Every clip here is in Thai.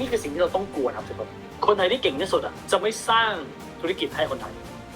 นี่คือสิ่งที่เราต้องกลัวนะครับทุกคนคนไทยที่เก่งที่สุดอะจะไม่สร้างธุรกิจให้คนไทย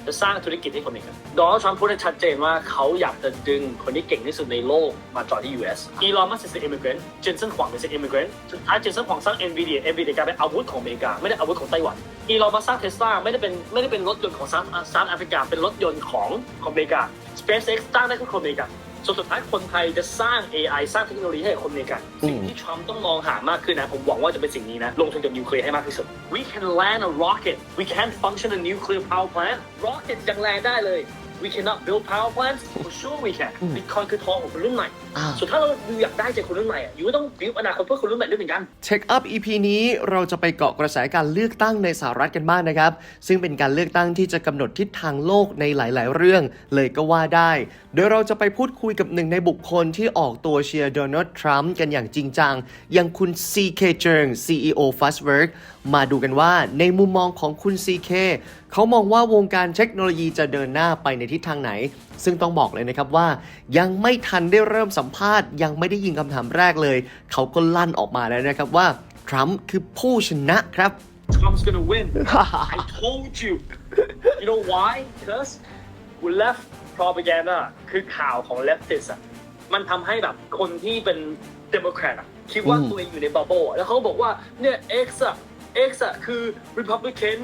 จะสร้างธุรกิจให้คนเองโดนัลด์ทรัมป์พูดได้ชัดเจนว่าเขาอยากจะดึงคนที่เก่งที่สุดในโลกมาจอดที่ US อีลอนมัสก์เป็น immigrant เจนเซนขวางเป็น immigrant สุดท้ายเจนเซนขวางสร้าง NVIDIA NVIDIA กลายเป็นอาวุธของอเมริกา ไม่ได้อาวุธของไต้หวันอีลอนมาสสร้างเทสลาไม่ได้เป็นไม่ได้เป็นรถยนต์ของซาอุซาอุแอฟริกาเป็นรถยนต์ของของอเมริกา SpaceX สร้างได้ทุกคนอเมริกา ส่วนสุดท้ายคนไทยจะสร้าง AI สร้างเทคโนโลยีให้กับคนอเมริกันอืมสิ่งที่ทรัมป์ต้องมองหามากขึ้นนะ ผมหวังว่าจะเป็นสิ่งนี้นะ ลงทุนกับนิวเคลียร์ให้มากที่สุด We can land a rocket We can't function a nuclear power plant rocket ยังแรงได้เลย We cannot build power plants for sure we can อืม Bitcoin คือทองของคนรุ่นใหม่อ่าสุดท้ายเราอยู่อยากได้ใจคนรุ่นใหม่อะอยู่ก็ต้องบิวอนาคตเพื่อคนรุ่นใหม่ด้วยเหมือนกันเช็คอัพ EP นี้เราจะไปเกาะกระแสการเลือกตั้งในสหรัฐกันบ้างนะครับ ซึ่งเป็นการเลือกตั้งที่จะกำหนดทิศทางโลกในหลาย ๆ เรื่องเลยก็ว่าได้ โดยเราจะไปพูดคุยกับหนึ่งในบุคคลที่ออกตัวเชียร์โดนัลด์ทรัมป์กันอย่างจริงจังอย่างคุณ CK เจิง CEO Fastwork มาดูกันว่าในมุมมองของคุณ CK เขามองว่าวงการเทคโนโลยีจะเดินหน้าไปในทิศทางไหน ซึ่งต้องบอกเลยนะครับว่า ยังไม่ทันได้เริ่มสัมภาษณ์ ยังไม่ได้ยิงคำถามแรกเลย เขาก็ลั่นออกมาแล้วนะครับว่าทรัมป์คือผู้ชนะครับ Trump's gonna win I told you you know why because left propaganda คือข่าวของ leftist อะมันทำให้แบบคนที่เป็น Democrat อะคิดว่าอืมตัวเองอยู่ใน bubble อะแล้วเขาก็บอกว่า เนี่ย X อะ X อะคือ Republican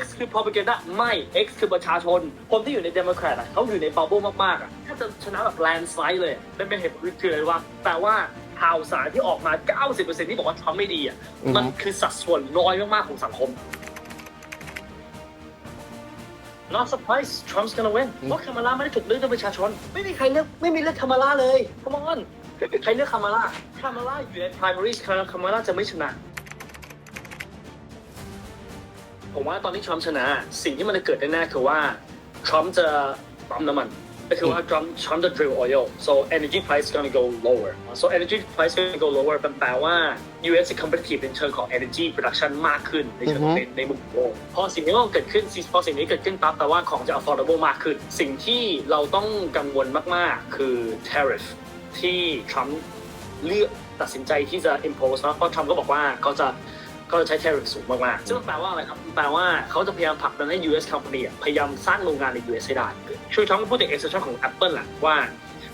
X คือ propaganda ไม่ X คือประชาชน คนที่อยู่ใน Democrat อะเขาอยู่ใน bubble มากๆอะถ้าจะชนะแบบ landslide เลยเป็นเป็นเหตุผลคืออะไรวะแปลว่าข่าวสารที่ออกมา 90%ที่บอกว่าทรัมป์ไม่ดีอะอือฮึมันคือสัดส่วนน้อยมากๆของสังคม Not surprised Trump's gonna win เพราะคามาลาไม่ได้ถูกเลือกโดยประชาชน ไม่มีใครเลือกไม่มีเลือกคามาลาเลย Come on ใครเลือกคามาลาคามาลาอยู่ใน primaries คามาลาจะไม่ชนะ ผมว่าตอนที่ทรัมป์ชนะ สิ่งที่มันจะเกิดแน่ๆคือว่าทรัมป์จะปั๊มน้ำมันก็คือว่าทรัมป์ทรัมป์จะ drill oil so energy price gonna go lower so energy price gonna go lower แปลว่า US จะ competitive ในเชิงของ energy production มากขึ้นในเชิงของในในมุมโลกพอสิ่งนี้มันเกิดขึ้นพอสิ่งนี้เกิดขึ้นปั๊บแปลว่าของจะ affordable มากขึ้น สิ่งที่เราต้องกังวลมากๆ คือ tariff ที่ทรัมป์เลือกตัดสินใจที่จะ impose นะเพราะทรัมป์ก็บอกว่าเขาจะ ก็จะใช้ tariff สูงมากๆ ซึ่งแปลว่าอะไรครับ แปลว่าเขาจะพยายามผลักดันให้ US company พยายามสร้างโรงงานใน US ให้ได้ ช่วยทรัมป์ก็พูดถึง exception ของ Apple แหละว่า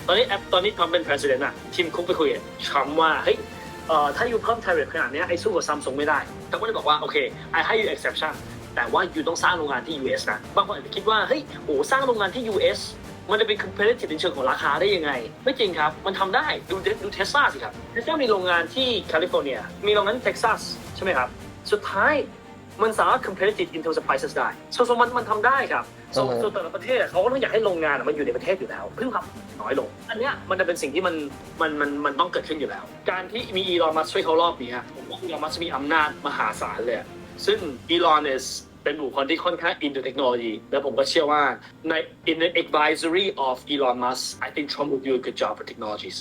ตอนนี้ App ตอนนี้ทรัมป์เป็น president อะทีมคุกไปคุยกับทรัมป์ว่า เฮ้ยเอ่อถ้าอยู่เพิ่ม tariff ขนาดนี้ไอ้สู้กับซัมซุงไม่ได้ทรัมป์ก็เลยบอกว่า โอเค I ให้ you exception แต่ว่าอยู่ต้องสร้างโรงงานที่ US นะ บางคนอาจจะคิดว่า เฮ้ย โอ้ สร้างโรงงานที่ US มันจะเป็น competitive ในเชิงของราคาได้ยังไง ไม่จริงครับ มันทำได้ดูดูเทสลาสิครับเทสลามีโรงงานที่แคลิฟอร์เนีย มีโรงงานที่เท็กซัสใช่ไหมครับ สุดท้ายมันสามารถ competitive in terms of prices ได้ so so มันมันทำได้ครับ so อือฮะ so แต่ละประเทศเขาก็ต้องอยากให้โรงงานอะมันอยู่ในประเทศอยู่แล้วเพิ่งครับน้อยลง อันเนี้ยมันจะเป็นสิ่งที่มันมันมันมันต้องเกิดขึ้นอยู่แล้ว การที่มีอีลอนมัสช่วยเขารอบนี้อะผมว่าอีลอนมัสมีอำนาจมหาศาลเลยอะซึ่งอีลอน is เป็นบุคคลที่ค่อนข้าง into technology และผมก็เชื่อว่าใน in the advisory of Elon Musk I think Trump would do a good job for technologies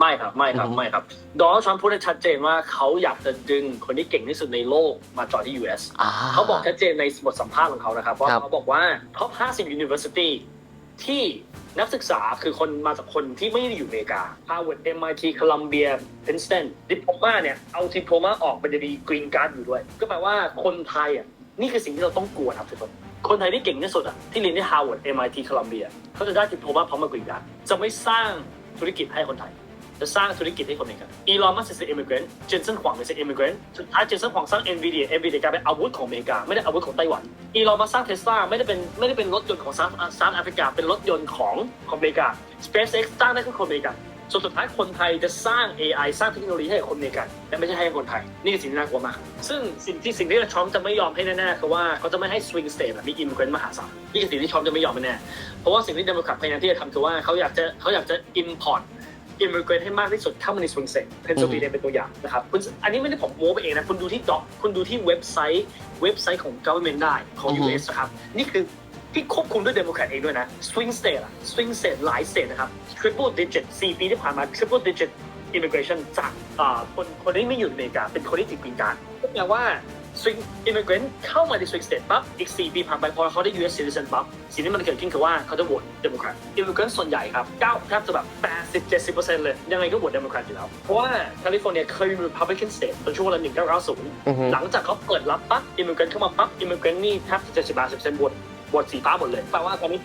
ไม่ครับไม่ครับอือฮึไม่ครับโดนัลด์ทรัมป์พูดได้ชัดเจนว่าเขาอยากจะดึงคนที่เก่งที่สุดในโลกมาจอดที่ US อ่าเขาบอกชัดเจนในบทสัมภาษณ์ของเขานะครับว่าครับเขาบอกว่า top 50 university ที่นักศึกษาคือคนมาจากคนที่ไม่ได้อยู่อเมริกา Harvard MIT Columbia Princeton ดิปโพมาเนี่ย เอาดิปโพมาออกมันจะมีกรีนการ์ดอยู่ด้วย ก็แปลว่าคนไทยอะนี่คือสิ่งที่เราต้องกลัวครับทุกคน คนไทยที่เก่งที่สุดอะที่เรียนที่ Harvard MIT Columbia เขาจะได้ดิปโพมาพร้อมกับกรีนการ์ดจะไม่สร้างธุรกิจให้คนไทย จะสร้างธุรกิจให้คนเองกันอีลอนมัสก์เป็น immigrant เจนเซนขวางเป็น immigrant สุดท้ายเจนเซนขวางสร้าง NVIDIA NVIDIA กลายเป็นอาวุธของอเมริกา ไม่ได้อาวุธของไต้หวันอีลอนมาสร้างเทสลาไม่ได้เป็นไม่ได้เป็นรถยนต์ของซาอุซาอุแอฟริกา เป็นรถยนต์ของของอเมริกา SpaceX สร้างได้ทุกคนอเมริกันส่วนสุดท้ายคนไทยจะสร้าง AI สร้างเทคโนโลยีให้กับคนอเมริกันและไม่ใช่ให้คนไทย นี่คือสิ่งที่น่ากลัวมาก ซึ่งสิ่งที่สิ่งที่ทรัมจะไม่ยอมให้แน่ๆคือว่าเขาจะไม่ให้ swing state แบบมี immigrant มหาศาลนี่คือสิ่งที่ทรัมจะไม่ยอมแน่เพราะว่าสิ่งที่เดโมแครตพยายามที่จะทำคือว่าเขาอยากจะเขาอยากจะ import อิ มมิเกรนให้มากที่สุดเข้ามาในสวิงเซนเพนซิลเวเนียเป็นตัวอย่างนะครับคุณอันนี้ไม่ได้ผมโม้ไปเองนะ คุณดูที่ด็อกคุณดูที่เว็บไซต์ เว็บไซต์ของ government ได้ของอือฮึ US นะครับ นี่คือที่ควบคุมด้วยเดโมแครตเองด้วยนะ swing state อะ swing state หลาย state นะครับ triple digit 4ปีที่ผ่านมา triple digit immigration จากอ่าคนคนที่ไม่อยู่ในอเมริกาเป็นคนที่ติดปีนการก็แปลว่า swing immigrant เข้ามาใน swing state ปั๊บอีก 4 ปีผ่านไปพอเขาได้ US citizen ปั๊บสิ่งที่มันเกิดขึ้นคือว่าเขาจะโหวต Democrat immigrant ส่วนใหญ่ครับ9แทบจะแบบ 80-70%เลย ยังไงก็โหวต Democrat อยู่แล้ว เพราะว่าแคลิฟอร์เนียเคยมี Republican state ตอนช่วงเวลา1990อือฮึหลังจากเขาเปิดรับปั๊บ immigrant เข้ามาปั๊บ immigrant นี่แทบจะ70-80%โหวตโหวตสีฟ้าหมดเลยแปลว่าตอนนี้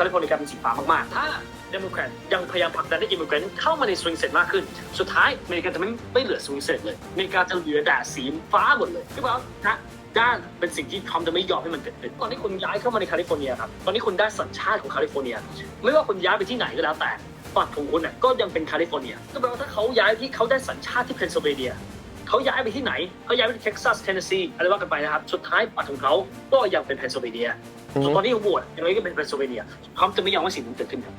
แคลิฟอร์เนียกลายเป็นสีฟ้ามากๆ ถ้า Democrat ยังพยายามผลักดันให้ immigrant เข้ามาใน swing state มากขึ้น สุดท้ายอเมริกาจะไม่ไม่เหลือ swing state เลยอเมริกาจะเหลือแต่สีฟ้าหมดเลยคือว่าถ้าด้านเป็นสิ่งที่ทรัมจะไม่ยอมให้มันเกิดขึ้นตอนนี้คุณย้ายเข้ามาในแคลิฟอร์เนียครับตอนนี้คุณได้สัญชาติของแคลิฟอร์เนีย ไม่ว่าคุณย้ายไปที่ไหนก็แล้วแต่ปัดของคุณน่ะก็ยังเป็นแคลิฟอร์เนียก็แปลว่าถ้าเขาย้ายที่เขาได้สัญชาติที่เพนซิลเวเนียเขาย้ายไปที่ไหนเขาย้ายไปที่เท็กซัสเทนเนสซีอะไรว่ากันไปนะครับ สุดท้ายปัดของเขาก็ยังเป็นเพนซิลเวเนีย อือฮึส่วนตอนนี้เขาโหวตยังไงก็เป็นเพนซิลเวเนียทรัมป์จะไม่ยอมให้สิ่งนี้เกิดขึ้นครับ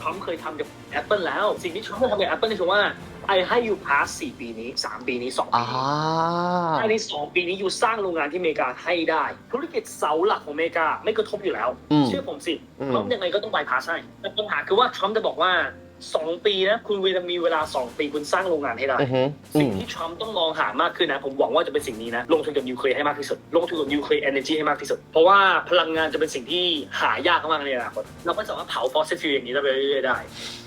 ทรัมป์เคยทำกับ Apple แล้ว สิ่งที่ทรัมป์เคยทำกับ Apple นี่คือว่าไอให้อยู่พาสสี่ปีนี้สามปีนี้สองปีอ่า นี้ ภายในสองปีนี้อยู่สร้างโรงงานที่อเมริกาให้ได้ ธุรกิจเสาหลักของอเมริกาไม่กระทบอยู่แล้ว อืมเชื่อผมสิอืม ทรัมป์ยังไงก็ต้องบายพาสให้แต่ปัญหาคือว่าทรัมป์จะบอกว่า สองปีนะ คุณเวลามีเวลาสองปีคุณสร้างโรงงานให้ได้ อือฮึอืสิ่งมที่ทรัมป์ต้องมองหามากขึ้นนะ ผมหวังว่าจะเป็นสิ่งนี้นะ ลงทุนกับนิวเคลียร์ให้มากที่สุด ลงทุนกับนิวเคลียร์เอเนจีให้มากที่สุด เพราะว่าพลังงานจะเป็นสิ่งที่หายากมากในอนาคตเราก็สามารถเผาฟอสซิลฟิวอย่างนี้ได้ไปเรื่อยๆได้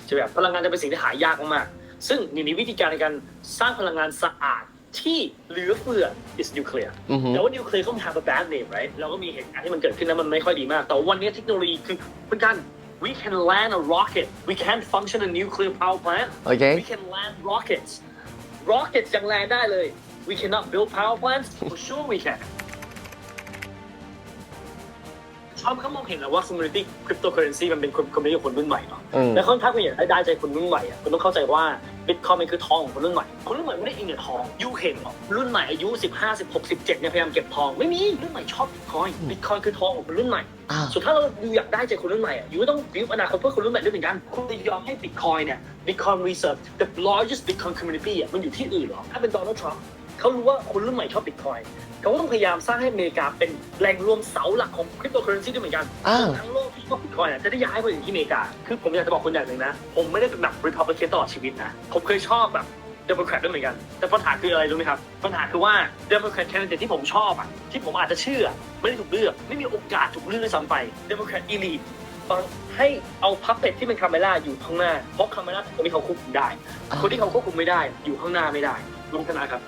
ใช่ไหมครับพลังงานจะเป็นสิ่งที่หายากมากๆซึ่งหนึ่งในวิธีการในการสร้างพลังงานสะอาดที่เหลือเฟือ is nuclear อือฮึ แต่ว่านิวเคลียร์ก็ have a bad name right เราก็มีเหตุการณ์ที่มันเกิดขึ้นแล้วมันไม่ค่อยดีมาก แต่วันนี้เทคโนโลยีคือเพื่อนกัน we can land a rocket we can function a nuclear power plant โอเค we can land rockets rockets ยัง land ได้เลย we cannot build power plants for sure we can ชอบเขามองเห็นแล้วว่า community cryptocurrency มันเป็น community ของคนรุ่นใหม่เนาะอืมและค่อนข้างคุณอยากได้ใจคนรุ่นใหม่อะคุณต้องเข้าใจว่า Bitcoin มันคือทองของคนรุ่นใหม่คนรุ่นใหม่ไม่ได้อินกับทองยูเห็นเหรอรุ่นใหม่อายุ 15 16 17เนี่ยพยายามเก็บทองไม่มีรุ่นใหม่ชอบ Bitcoin Bitcoin คือทองของคนรุ่นใหม่อ่าส่วนถ้าเราดูอยากได้ใจคนรุ่นใหม่อะยูก็ต้องบิวอนาคตเพื่อคนรุ่นใหม่ด้วยเหมือนกันคุณจะยอมให้ Bitcoin เนี่ย Bitcoin Reserve the largest Bitcoin community อะมันอยู่ที่อื่นเหรอถ้าเป็นโดนัลด์ทรัมป์ เขารู้ว่าคนรุ่นใหม่ชอบ Bitcoin เขาก็ต้องพยายามสร้างให้อเมริกาเป็นแหล่งรวมเสาหลักของ cryptocurrency ด้วยเหมือนกันอ่าทั้งโลกที่ชอบ Bitcoin อะจะได้ย้ายไปอยู่ที่อเมริกา คือผมอยากจะบอกคนอย่างหนึ่งนะ ผมไม่ได้เป็นแบบ Republican ตลอดชีวิตนะ ผมเคยชอบแบบ Democrat ด้วยเหมือนกัน แต่ปัญหาคืออะไรรู้ไหมครับ ปัญหาคือว่า Democrat candidate ที่ผมชอบอะ ที่ผมอาจจะเชื่อ ไม่ได้ถูกเลือก ไม่มีโอกาสถูกเลือกด้วยซ้ำไป Democrat elite ฟังให้เอาพับเป็ดที่เป็นคาเมล่าอยู่ข้างหน้า เพราะคาเมล่าคนที่เขาควบคุมได้ คนที่เขาควบคุมไม่ได้ อยู่ข้างหน้าไม่ได้ลุงธนาครับ